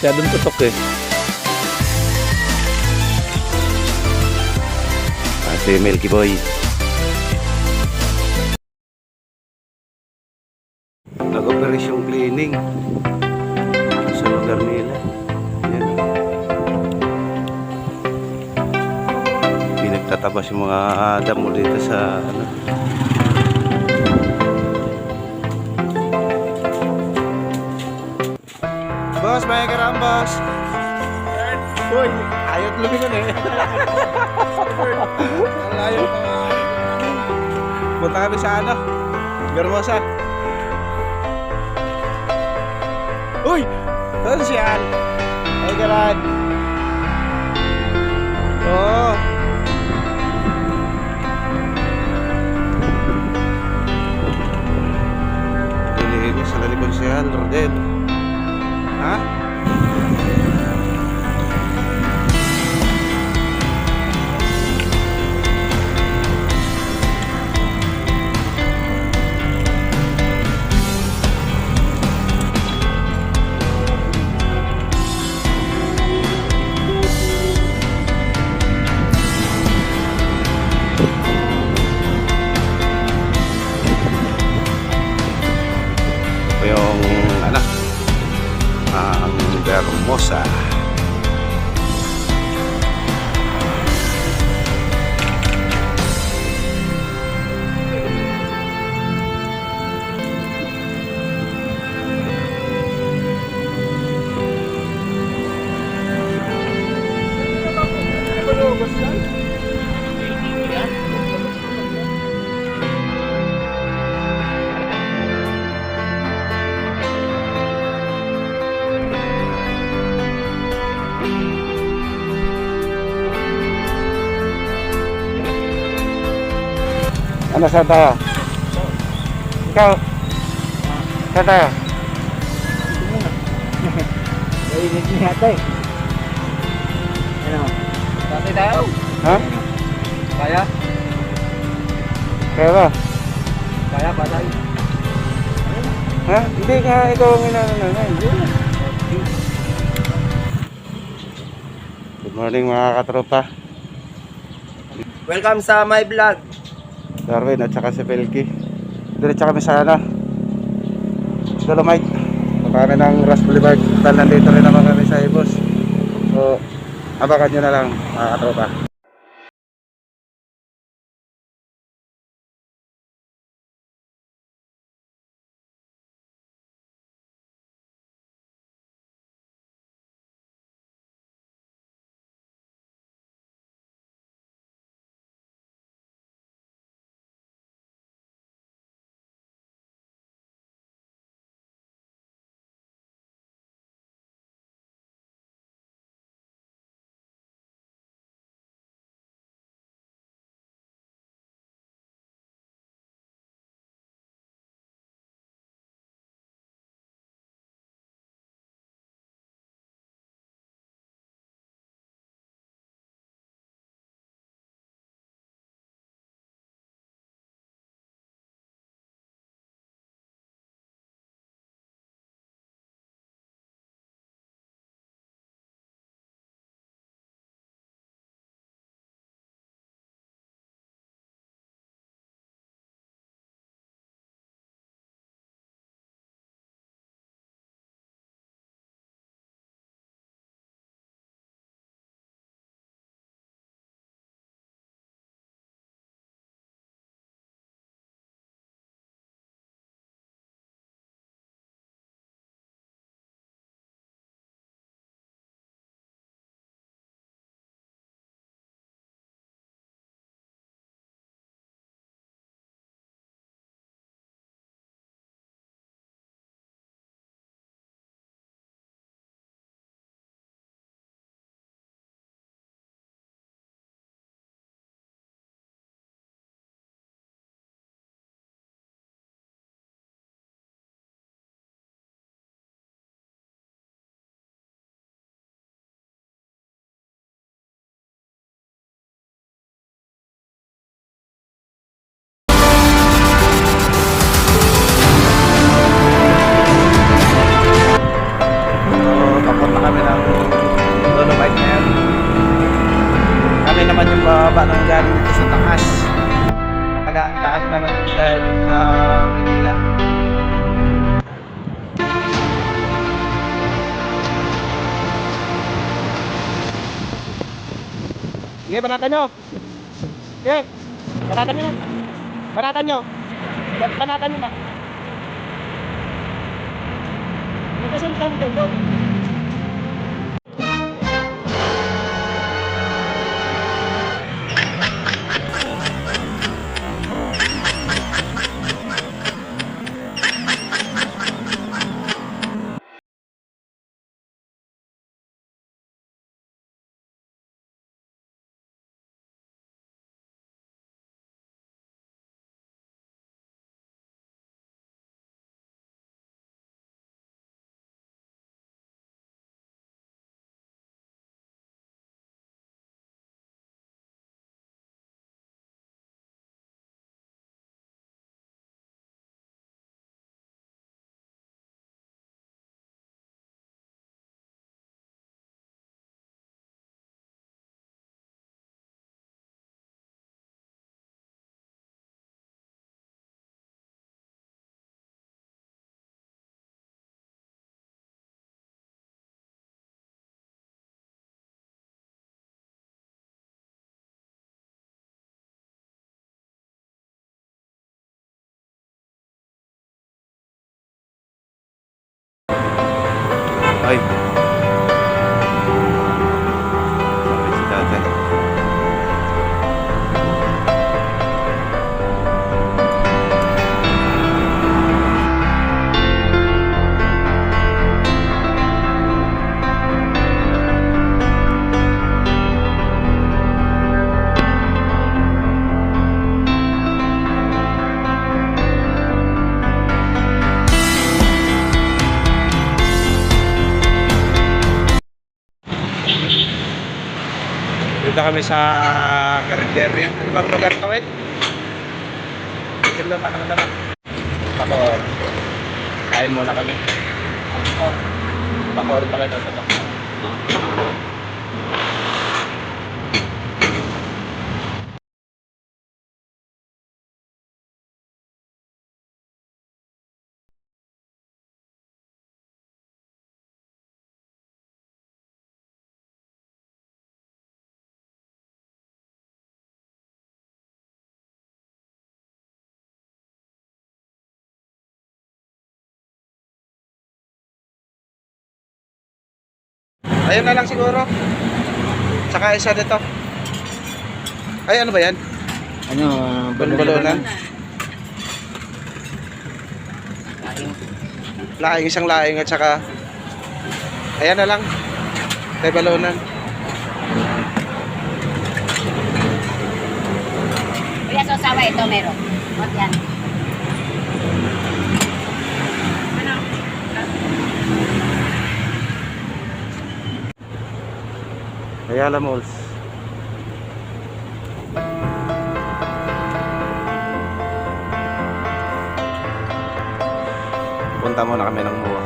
Masyadong tutok eh. Si Milky Boy. Nag-operasyon cleaning sa lugar nila. Yan. Pinagtatabas yung mga damo dito sa ano. Boss, may karambas. Uy, ayot lumingon eh. Layo pa nga. Punta kami sa ano? Garmosa. Uy! Saan siya? Ay, garan. Oo. Dilinis sa lalikon siya, Rodel. Ha? Ang Ano saan tayo? Ikaw? Saan tayo? Naiinit niya yata eh. Ano? Tatay tayo? Ha? Kaya? Kaya ba? Kaya ba tayo? Ha? Hindi ka ikaw ang inano na na. Good morning mga katropa. Welcome sa my vlog. Darwin at saka si Pelky. Diretso kami sa ano? Dolomite. Paano ng Ras Boulevard. Dahil nandito rin naman kami sa Ibos. So, abakan nyo na lang mga katropa. Banatan nyo. Sige, banatan nyo na. Banatan nyo. Ban- Banatan nyo na. Nagkasan ka dito. Dito kami sa Carinderia. Ano bang lugar to eh? Ganda pa naman naman. Pakor. Kain muna kami. Pakor pala daw ito. Ayun na lang siguro. Saka isa dito. Ay, ano ba yan? Ano, Balon-balonan. Laing, isang laing at saka Ayan na lang. Tay balonan. Kuya, sasawa ito meron. Huwag yan. Ayala Malls. Punta muna kami ng MUA.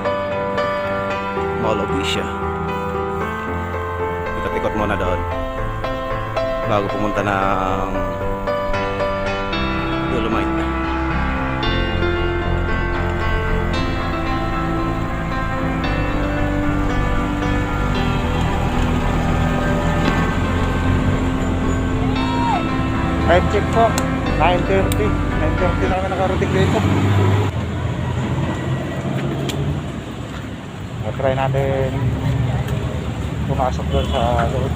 Mall of Asia. Ikot-ikot muna doon. Bago pumunta ng Dolomite. 9.30. 9.30 na kami nakarating dito. try natin pumasok doon sa loob.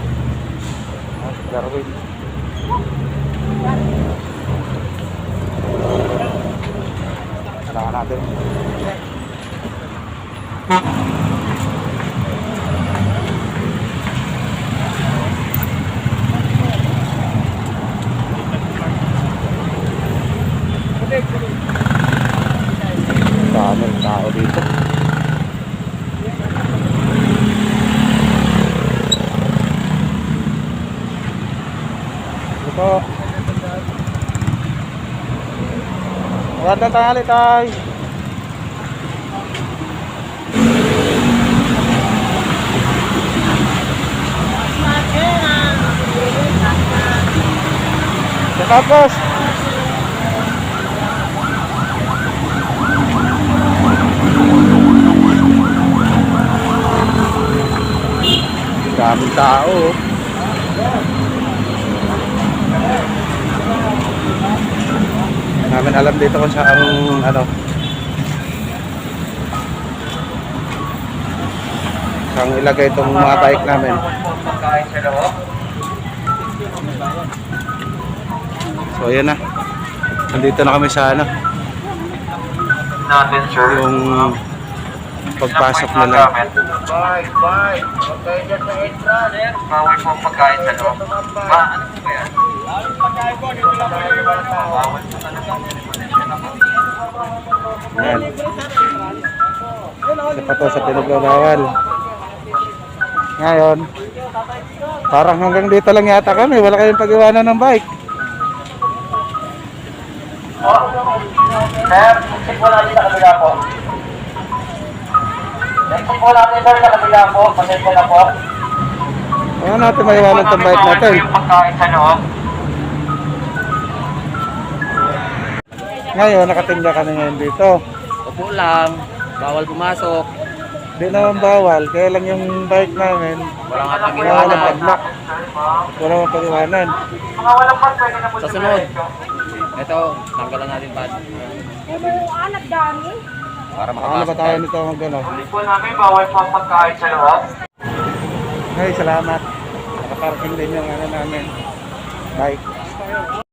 Darwin. Kailangan natin. Daming tao dito. Ito. Magandang tanghali, tay. Tapos, daming tao. oh. Namin alam dito kung saan ano saan ilagay itong mga bike namin. So ayan na. Nandito na kami sa ano, yung pagpasok nila. Bye, bye. Okay, dyan sa entrance. Bawal po pagkain sa loob. Ba, ano po ba yan? Yan. Isa pa to sa pinagbabawal. Ngayon, parang hanggang dito lang yata kami. Wala kayong pag-iwanan ng bike. Sir, exit po natin sa kabila po. Exit po natin sir sa kabila po. Pasensya na po. Ano natin maiwanan itong bike natin? Pagkain sa loob. Ngayon, nakatingga kami ngayon dito. Upo lang. Bawal pumasok. Di naman bawal. Kaya lang yung bike namin, Wala nga wala pag-iwanan. padlock. Wala mang pag-iwanan. Mga walang pas, pwede na po Sa sunod. Ito, tanggalan natin pad. Para Ano ba makapasok tayo nito mag ano? Ulit po namin, bawal po pagkain sa loob. Hey, salamat. Nakaparking din yung ano namin. Bike.